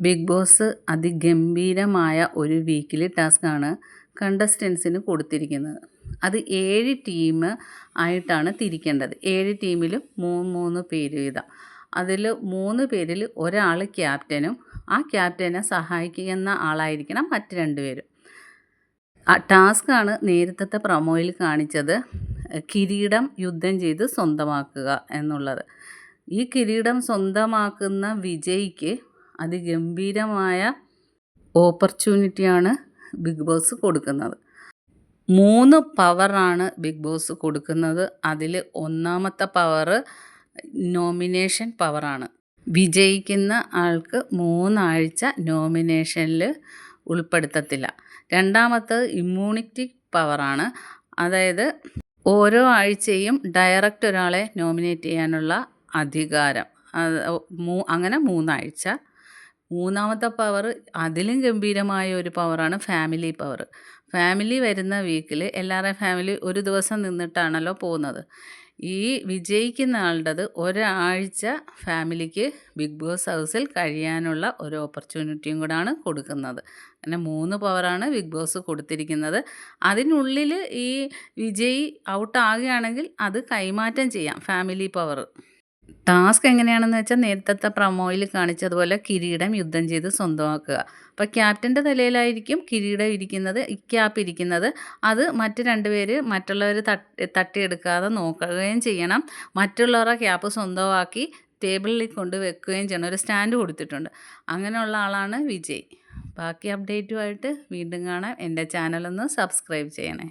Big boss അതിഗംഭീരമായ ഒരു weekly ടാസ്ക്കാണ് കണ്ടസ്റ്റൻസിന് കൊടുത്തിരിക്കുന്നത്. അത് ഏഴ് ടീം ആയിട്ടാണ് തിരിക്കേണ്ടത്. ഏഴ് ടീമിലും മൂന്ന് മൂന്ന് പേര് വീതം അതിൽ മൂന്ന് പേരിൽ ഒരാൾ ക്യാപ്റ്റനും ആ ക്യാപ്റ്റനെ സഹായിക്കുന്ന ആളായിരിക്കണം മറ്റ് രണ്ടുപേരും ആ ടാസ്ക്കാണ് നേരത്തെ പ്രൊമോയിൽ കാണിച്ചത്. കിരീടം യുദ്ധം ചെയ്ത് സ്വന്തമാക്കുക എന്നുള്ളത്. ഈ കിരീടം സ്വന്തമാക്കുന്ന വിജയിക്ക് അതിഗംഭീരമായ ഓപ്പർച്യൂണിറ്റിയാണ് ബിഗ് ബോസ് കൊടുക്കുന്നത്. മൂന്ന് പവറാണ് ബിഗ് ബോസ് കൊടുക്കുന്നത്. അതിൽ ഒന്നാമത്തെ പവർ നോമിനേഷൻ പവറാണ്. വിജയിക്കുന്ന ആൾക്ക് മൂന്നാഴ്ച നോമിനേഷനിൽ ഉൾപ്പെടുത്തത്തില്ല. രണ്ടാമത്തത് ഇമ്മ്യൂണിറ്റി പവറാണ്. അതായത് ഓരോ ആഴ്ചയും ഡയറക്റ്റ് ഒരാളെ നോമിനേറ്റ് ചെയ്യാനുള്ള അധികാരം. അങ്ങനെ മൂന്നാഴ്ച മൂന്നാമത്തെ പവർ അതിലും ഗംഭീരമായ ഒരു പവറാണ് ഫാമിലി പവർ ഫാമിലി വരുന്ന വീക്കിൽ എല്ലാവരുടെയും ഫാമിലി ഒരു ദിവസം നിന്നിട്ടാണല്ലോ പോകുന്നത്. ഈ വിജയിക്കുന്ന ആളുടേത് ഒരാഴ്ച ഫാമിലിക്ക് ബിഗ് ബോസ് ഹൗസിൽ കഴിയാനുള്ള ഒരു ഓപ്പർച്യൂണിറ്റിയും കൂടാണ് കൊടുക്കുന്നത്. അങ്ങനെ മൂന്ന് പവറാണ് ബിഗ് ബോസ് കൊടുത്തിരിക്കുന്നത്. അതിനുള്ളിൽ ഈ വിജയി ഔട്ടാകുകയാണെങ്കിൽ അത് കൈമാറ്റം ചെയ്യാം ഫാമിലി പവർ ടാസ്ക് എങ്ങനെയാണെന്ന് വെച്ചാൽ നേരത്തെ പ്രമോയിൽ കാണിച്ചതുപോലെ കിരീടം യുദ്ധം ചെയ്ത് സ്വന്തമാക്കുക. അപ്പോൾ ക്യാപ്റ്റന്റെ തലയിലായിരിക്കും കിരീടം ഇരിക്കുന്നത് ഇക്യാപ്പ് ക്യാപ്പ് ഇരിക്കുന്നത്. അത് മറ്റ് രണ്ടുപേര് മറ്റുള്ളവർ തട്ടി തട്ടിയെടുക്കാതെ നോക്കുകയും ചെയ്യണം. മറ്റുള്ളവരുടെ ക്യാപ്പ് സ്വന്തമാക്കി ടേബിളിൽ കൊണ്ട് വെക്കുകയും ചെയ്യണം. ഒരു സ്റ്റാൻഡ് കൊടുത്തിട്ടുണ്ട്. അങ്ങനെയുള്ള ആളാണ് വിജയ്. ബാക്കി അപ്ഡേറ്റുമായിട്ട് വീണ്ടും കാണാം. എന്റെ ചാനലൊന്ന് സബ്സ്ക്രൈബ് ചെയ്യണേ.